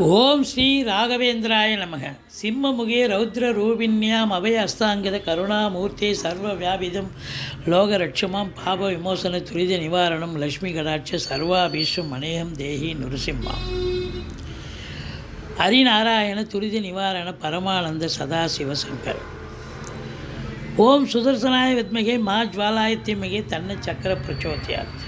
ஓம் ஸ்ரீ ராகவேந்திராய நமக. சிம்மமுகே ரௌத்ர ரூபிண்யாம் அபய அஸ்தாங்கத கருணாமூர்த்தி சர்வ வியாபிதம் லோகரட்சமாம் பாப விமோசன துரித நிவாரணம். லக்ஷ்மி கடாட்ச சர்வாபீஷம் அநேகம் தேகி நுருசிம்மாம். ஹரிநாராயண துரித நிவாரண பரமானந்த சதாசிவசங்கர். ஓம் சுதர்சனாய வித்மகே மா ஜுவாலாய தன்ன சக்கர பிரச்சோத்தியாத்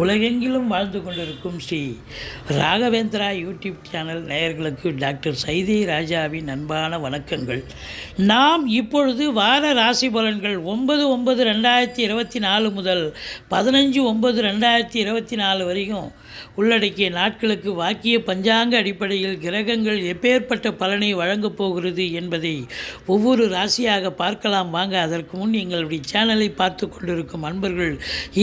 உலகெங்கிலும் வாழ்ந்து கொண்டிருக்கும் ஸ்ரீ ராகவேந்திரா யூடியூப் சேனல் நேயர்களுக்கு டாக்டர் சைதி ராஜாவின் அன்பான வணக்கங்கள். நாம் இப்பொழுது வார ராசி பலன்கள் ஒன்பது ஒன்பது ரெண்டாயிரத்தி இருபத்தி நாலு முதல் பதினஞ்சு ஒன்பது ரெண்டாயிரத்தி இருபத்தி நாலு வரைக்கும் உள்ளடக்கிய நாட்களுக்கு வாக்கிய பஞ்சாங்க அடிப்படையில் கிரகங்கள் எப்பேற்பட்ட பலனை வழங்கப் போகிறது என்பதை ஒவ்வொரு ராசியாக பார்க்கலாம். வாங்க அதற்கு முன் எங்களுடைய சேனலை பார்த்து கொண்டிருக்கும் அன்பர்கள்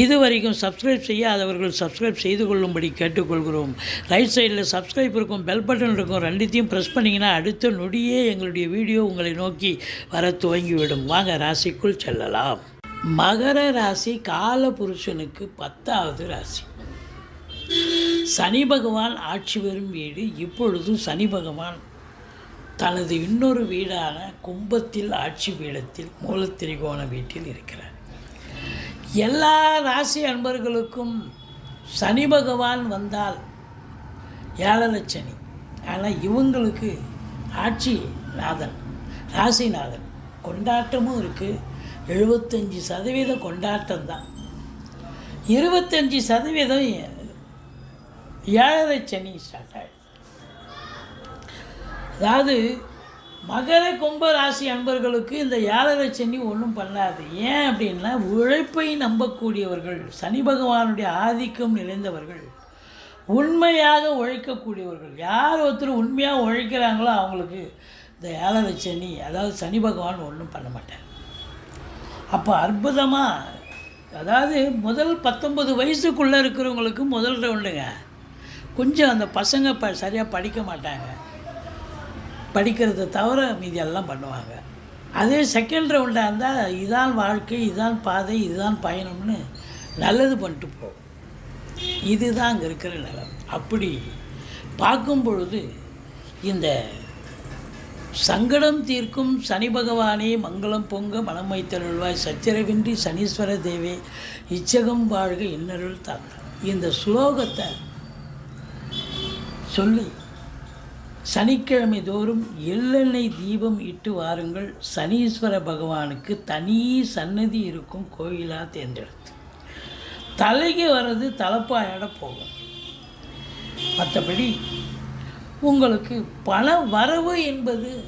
இதுவரைக்கும் சப்ஸ்கிரைப் செய்யாதவர்கள் சப்ஸ்கிரைப் செய்து கொள்ளும்படி கேட்டுக்கொள்கிறோம். ரைட் சைடில் சப்ஸ்கிரைப் இருக்கும் பெல் பட்டன் இருக்கும் ரெண்டுத்தையும் ப்ரெஸ் பண்ணிங்கன்னா அடுத்த நொடியே எங்களுடைய வீடியோ உங்களை நோக்கி வர துவங்கிவிடும். வாங்க ராசிக்குள் செல்லலாம். மகர ராசி கால புருஷனுக்கு பத்தாவது ராசி. சனி பகவான் ஆட்சி பெறும் வீடு. இப்பொழுது சனி பகவான் தனது இன்னொரு வீடான கும்பத்தில் ஆட்சி பீடத்தில் மூலத்திரிகோண வீட்டில் இருக்கிறார். எல்லா ராசி அன்பர்களுக்கும் சனி பகவான் வந்தால் ஏழரை சனி ஆனால் இவங்களுக்கு ஆட்சி நாதன் ராசிநாதன் கொண்டாட்டமும் இருக்குது எழுபத்தஞ்சி சதவீத கொண்டாட்டம் தான். இருபத்தஞ்சி சதவீதம் ஏழரை சனி ஸ்டார்ட் ஆகிடுது அதாவது மகர கும்ப ராசி அன்பர்களுக்கு இந்த ஏழரை சனி ஒன்றும் பண்ணாது. ஏன் அப்படின்னா உழைப்பை நம்பக்கூடியவர்கள் சனி பகவானுடைய ஆதிக்கம் நிறைந்தவர்கள் உண்மையாக உழைக்கக்கூடியவர்கள். யார் ஒருத்தர் உண்மையாக உழைக்கிறாங்களோ அவங்களுக்கு இந்த ஏழரை சனி அதாவது சனி பகவான் ஒன்றும் பண்ண மாட்டார். அப்போ அற்புதமாக அதாவது முதல் பத்தொன்பது வயசுக்குள்ளே இருக்கிறவங்களுக்கு முதல் ரவுண்டுங்க. கொஞ்சம் அந்த பசங்க ப சரியாக படிக்க மாட்டாங்க. படிக்கிறத தவிர மீதி எல்லாம் பண்ணுவாங்க. அதே செகண்ட் ரவுண்டாக இருந்தால் இதான் வாழ்க்கை இதான் பாதை இதுதான் பயணம்னு நல்லது பண்ணிட்டு போகும் இதுதான் அங்கே இருக்கிற நிலம். அப்படி பார்க்கும் பொழுது இந்த சங்கடம் தீர்க்கும் சனி பகவானே மங்களம் பொங்க மனம் வைத்தருள்வாய். சச்சரவின்றி சனீஸ்வர தேவே இச்சகம் வாழ்க இன்னருள் தாத்தா இந்த ஸ்லோகத்தை சொல்லி சனிக்கிழமை தோறும் எள்ளெண்ணெய் தீபம் இட்டு வாருங்கள். சனீஸ்வர பகவானுக்கு தனி சன்னதி இருக்கும் கோயிலாக தேர்ந்தெடுத்து. தலைக்கு வர்றது தலப்பாயோட போகும். மற்றபடி உங்களுக்கு பண வரவு என்பது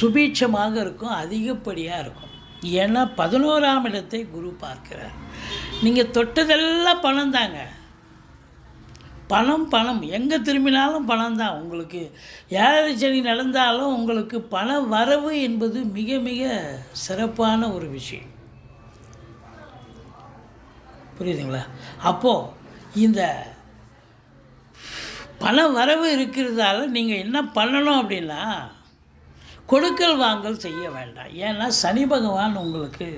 சுபீட்சமாக இருக்கும் அதிகப்படியாக இருக்கும். ஏன்னா பதினோராம் இடத்தை குரு பார்க்கிறார். நீங்கள் தொட்டதெல்லாம் பணம் தாங்க. பணம் பணம். எங்கே திரும்பினாலும் பணம் தான் உங்களுக்கு ஏழரை சனி நடந்தாலும் உங்களுக்கு பண வரவு என்பது மிக மிக சிறப்பான ஒரு விஷயம். புரியுதுங்களா? அப்போது இந்த பண வரவு இருக்கிறதால நீங்கள் என்ன பண்ணணும் அப்படின்னா கொடுக்கல் வாங்கல் செய்ய வேண்டாம். ஏன்னா சனி பகவான் உங்களுக்கு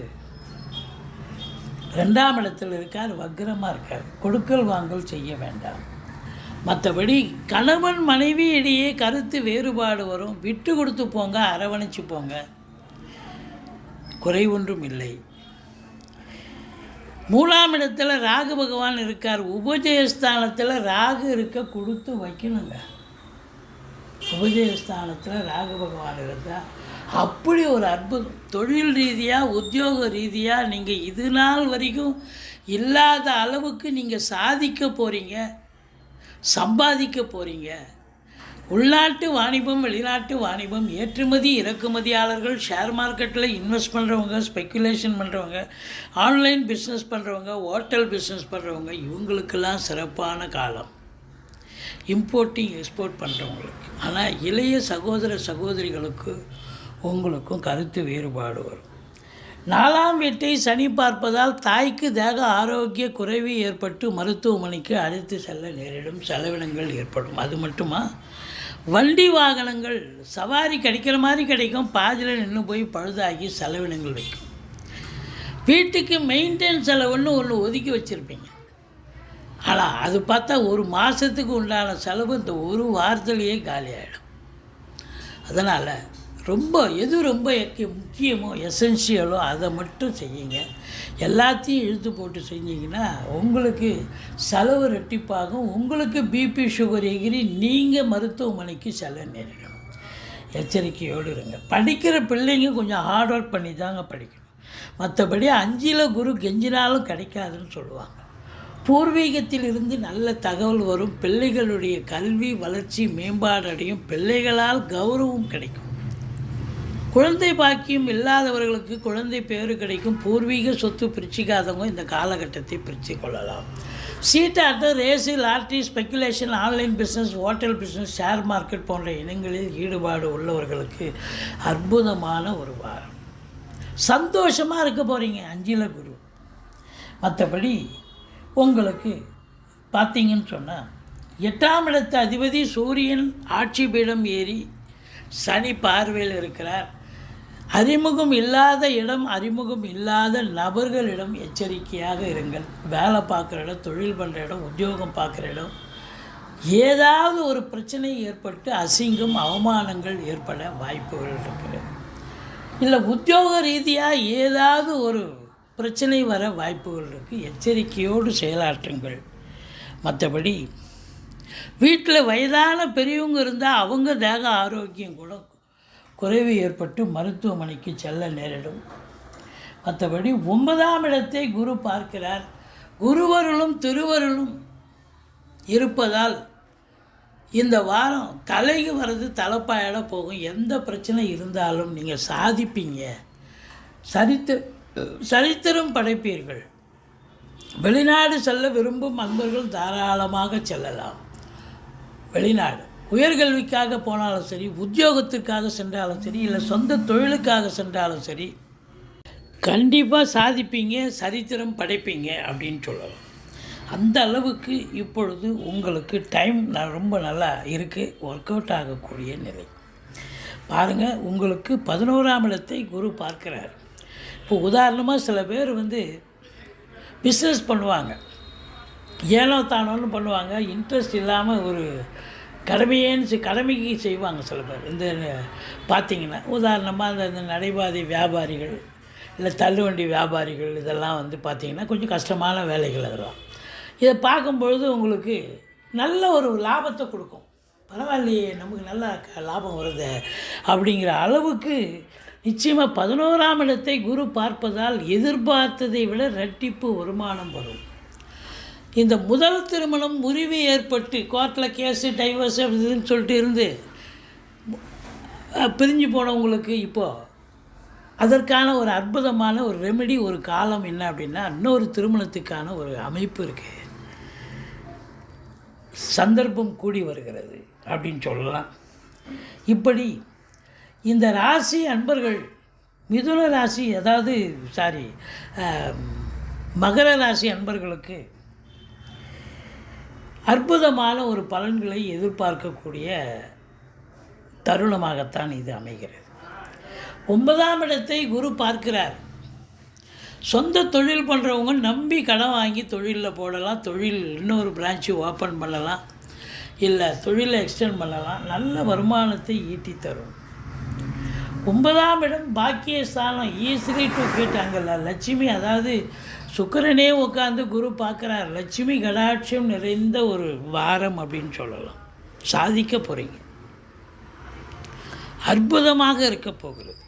ரெண்டாம் இடத்தில் இருக்கார் வக்ரமாக இருக்கார். கொடுக்கல் வாங்கல் செய்ய வேண்டாம். மற்றபடி கணவன் மனைவி இடையே கருத்து வேறுபாடு வரும். விட்டு கொடுத்து போங்க அரவணைச்சு போங்க. குறை ஒன்றும் இல்லை. மூணாம் இடத்துல ராகு பகவான் இருக்கார். உபஜயஸ்தானத்தில் ராகு இருக்க கொடுத்து வைக்கணுங்க. உபஜயஸ்தானத்தில் ராகு பகவான் இருந்தால் அப்படி ஒரு அற்புதம். தொழில் ரீதியாக உத்தியோக ரீதியாக நீங்கள் இது நாள் வரைக்கும் இல்லாத அளவுக்கு நீங்கள் சாதிக்க போகிறீங்க சம்பாதிக்க போகிறீங்க உள்நாட்டு வாணிபம் வெளிநாட்டு வாணிபம் ஏற்றுமதி இறக்குமதியாளர்கள் ஷேர் மார்க்கெட்டில் இன்வெஸ்ட் பண்ணுறவங்க ஸ்பெக்குலேஷன் பண்ணுறவங்க ஆன்லைன் பிஸ்னஸ் பண்ணுறவங்க ஹோட்டல் பிஸ்னஸ் பண்ணுறவங்க இவங்களுக்கெல்லாம் சிறப்பான காலம். இம்போர்ட்டிங் எக்ஸ்போர்ட் பண்ணுறவங்களுக்கு ஆனால் இளைய சகோதர சகோதரிகளுக்கு உங்களுக்கும் கருத்து வேறுபாடு வரும். நாலாம் வீட்டை சனி பார்ப்பதால் தாய்க்கு தேக ஆரோக்கிய குறைவு ஏற்பட்டு மருத்துவமனைக்கு அழைத்து செல்ல நேரிடும் செலவினங்கள் ஏற்படும். அது மட்டுமா? வண்டி வாகனங்கள் சவாரி கிடைக்கிற மாதிரி கிடைக்கும். பாதியில் நின்று போய் பழுதாகி செலவினங்கள் வைக்கும். வீட்டுக்கு மெயின்டைன் செலவுன்னு ஒன்று ஒதுக்கி வச்சுருப்பீங்க. ஆனால் அது பார்த்தா ஒரு மாதத்துக்கு உண்டான செலவு இந்த ஒரு வாரத்துலேயே காலியாகிடும் அதனால் ரொம்ப எது ரொம்ப முக்கியமோ எசென்சியலோ அதை மட்டும் செய்யுங்க. எல்லாத்தையும் இழுத்து போட்டு செஞ்சிங்கன்னா உங்களுக்கு செலவு ரெட்டிப்பாகும். உங்களுக்கு பிபி சுகர் எகிரி நீங்கள் மருத்துவமனைக்கு செல்ல நேரிடும். எச்சரிக்கையோடு இருங்க. படிக்கிற பிள்ளைங்க கொஞ்சம் ஹார்ட் ஒர்க் பண்ணி தாங்க படிக்கணும். மற்றபடி அஞ்சில் குரு கெஞ்சினாலும் கிடைக்காதுன்னு சொல்லுவாங்க. பூர்வீகத்தில் இருந்து நல்ல தகவல் வரும். பிள்ளைகளுடைய கல்வி வளர்ச்சி மேம்பாடடையும் பிள்ளைகளால் கௌரவம் கிடைக்கும். குழந்தை பாக்கியம் இல்லாதவர்களுக்கு குழந்தை பேறு கிடைக்கும். பூர்வீக சொத்து பிரிச்சிக்காதவங்க இந்த காலகட்டத்தை பிரித்து கொள்ளலாம். சீட்டாட்டம் race lottery speculation online business hotel business share market போன்ற இனங்களில் ஈடுபாடு உள்ளவர்களுக்கு அற்புதமான ஒரு வாரம். சந்தோஷமாக இருக்க போகிறீங்க அஞ்சில குரு. மற்றபடி உங்களுக்கு பார்த்தீங்கன்னு சொன்னால் எட்டாம் இடத்து அதிபதி சூரியன் ஆட்சி பீடம் ஏறி சனி பார்வையில் இருக்கிறார். அறிமுகம் இல்லாத இடம் அறிமுகம் இல்லாத நபர்களிடம் எச்சரிக்கையாக இருங்கள். வேலை பார்க்குற இடம் தொழில் பண்ணுற இடம் உத்தியோகம் பார்க்குற இடம். ஏதாவது ஒரு பிரச்சனை ஏற்பட்டு அசிங்கம் அவமானங்கள் ஏற்பட வாய்ப்புகள் இருக்குது. இல்லை உத்தியோக ரீதியாக ஏதாவது ஒரு பிரச்சனை வர வாய்ப்புகள் இருக்குது எச்சரிக்கையோடு செயலாற்றுங்கள். மற்றபடி வீட்டில் வயதான பெரியவங்க இருந்தால் அவங்க தேக ஆரோக்கியம் கூட குறைவு ஏற்பட்டு மருத்துவமனைக்கு செல்ல நேரிடும். மற்றபடி ஒன்பதாம் இடத்தை குரு பார்க்கிறார். குருவருளும் திருவருளும் இருப்பதால் இந்த வாரம் தலைக்கு வர்றது தலைப்பாயிட போகும். எந்த பிரச்சனை இருந்தாலும் நீங்கள் சாதிப்பீங்க. சரித்து சரித்திரம் படைப்பீர்கள். வெளிநாடு செல்ல விரும்பும் அன்பர்கள் தாராளமாக செல்லலாம். வெளிநாடு. உயர்கல்விக்காக போனாலும் சரி உத்தியோகத்திற்காக சென்றாலும் சரி இல்லை சொந்த தொழிலுக்காக சென்றாலும் சரி கண்டிப்பாக சாதிப்பீங்க சரித்திரம் படைப்பீங்க அப்படின்னு சொல்லலாம். அந்த அளவுக்கு இப்பொழுது உங்களுக்கு டைம் ந- ரொம்ப நல்லா இருக்குது ஒர்க் அவுட் ஆகக்கூடிய நிலை. பாருங்கள் உங்களுக்கு பதினோராம் இடத்தை குரு பார்க்கிறார். இப்போ உதாரணமாக சில பேர் வந்து பிஸ்னஸ் பண்ணுவாங்க. ஏனோ தானோன்னு பண்ணுவாங்க இன்ட்ரெஸ்ட் இல்லாமல் ஒரு கடமையேன்னு செய்- கடமைக்கு செய்வாங்க சில பேர். இந்த பார்த்திங்கன்னா உதாரணமாக அந்த இந்த நடைபாதை வியாபாரிகள் இல்லை தள்ளுவண்டி வியாபாரிகள் இதெல்லாம் வந்து பார்த்திங்கன்னா கொஞ்சம் கஷ்டமான வேலைகள் அதெல்லாம் இதை பார்க்கும்பொழுது உங்களுக்கு நல்ல ஒரு லாபத்தை கொடுக்கும். பரவாயில்லையே நமக்கு நல்லா க- லாபம் வருது அப்படிங்கிற அளவுக்கு நிச்சயமாக பதினோராம் இடத்தை குரு பார்ப்பதால் எதிர்பார்த்ததை விட ரெட்டிப்பு வருமானம் வரும். இந்த முதல் திருமணம் முறிவு ஏற்பட்டு கோர்ட்டில் கேஸு டைவர்ஸ் இதுன்னு சொல்லிட்டு இருந்து பிரிஞ்சு போனவங்களுக்கு இப்போது அதற்கான ஒரு அற்புதமான ஒரு ரெமெடி ஒரு காலம் என்ன அப்படின்னா இன்னொரு திருமணத்துக்கான ஒரு அமைப்பு இருக்குது சந்தர்ப்பம் கூடி வருகிறது அப்படின்னு சொல்லலாம். இப்படி இந்த ராசி அன்பர்கள் மிதுன ராசி அதாவது சாரி மகர ராசி அன்பர்களுக்கு அற்புதமான ஒரு பலன்களை எதிர்பார்க்கக்கூடிய தருணமாகத்தான் இது அமைகிறது. ஒன்பதாம் இடத்தை குரு பார்க்கிறார். சொந்த தொழில் பண்ணுறவங்க நம்பி கடன் வாங்கி தொழிலில் போடலாம் தொழில் இன்னொரு பிரான்ச்சு ஓப்பன் பண்ணலாம் இல்லை தொழிலை எக்ஸ்டெண்ட் பண்ணலாம் நல்ல வருமானத்தை ஈட்டி தரும். ஒன்பதாம் இடம் பாக்கியஸ்தானம். E ஈஸிலி டு கேட்டாங்கல்ல லட்சுமி அதாவது சுக்கரனே உட்காந்து குரு பார்க்குறார். லட்சுமி கடாட்சியம் நிறைந்த ஒரு வாரம் அப்படின்னு சொல்லலாம். சாதிக்க போகிறீங்க அற்புதமாக இருக்க போகிறது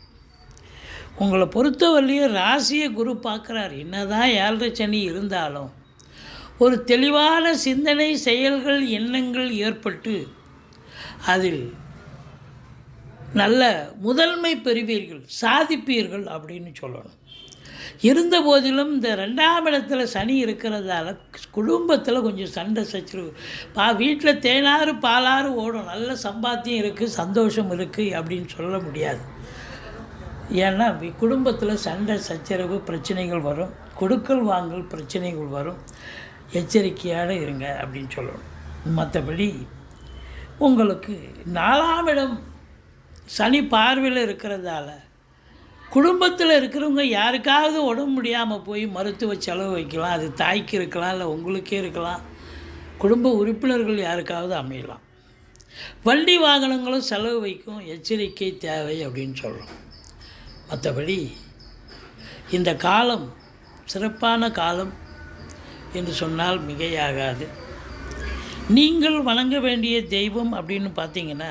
உங்களை பொறுத்தவரையிலையும் ராசியை குரு பார்க்குறார். என்னதான் ஏழரை சனி இருந்தாலும் ஒரு தெளிவான சிந்தனை செயல்கள் எண்ணங்கள் ஏற்பட்டு அதில் நல்ல முதன்மை பெறுவீர்கள். சாதிப்பீர்கள் அப்படின்னு சொல்லணும். இருந்த போதிலும் இந்த ரெண்டாம் இடத்துல சனி இருக்கிறதால குடும்பத்தில் கொஞ்சம் சண்டை சச்சரவு. பா வீட்டில் தேனாறு பாலாறு ஓடும். நல்ல சம்பாத்தியம் இருக்குது சந்தோஷம் இருக்குது அப்படின்னு சொல்ல முடியாது. ஏன்னா குடும்பத்தில் சண்டை சச்சரவு பிரச்சனைகள் வரும். கொடுக்கல் வாங்கல் பிரச்சனைகள் வரும். எச்சரிக்கையாக இருங்க அப்படின்னு சொல்லணும். மற்றபடி உங்களுக்கு நாலாம் இடம் சனி பார்வையில் இருக்கிறதால குடும்பத்தில் இருக்கிறவங்க யாருக்காவது உடம்பு முடியாமல் போய் மருத்துவ செலவு வைக்கலாம் அது தாய்க்கு இருக்கலாம் இல்லை உங்களுக்கே இருக்கலாம். குடும்ப உறுப்பினர்கள் யாருக்காவது அமையலாம். வண்டி வாகனங்களும் செலவு வைக்கும் எச்சரிக்கை தேவை அப்படின்னு சொல்கிறோம் மற்றபடி இந்த காலம் சிறப்பான காலம் என்று சொன்னால் மிகையாகாது. நீங்கள் வணங்க வேண்டிய தெய்வம் அப்படின்னு பார்த்தீங்கன்னா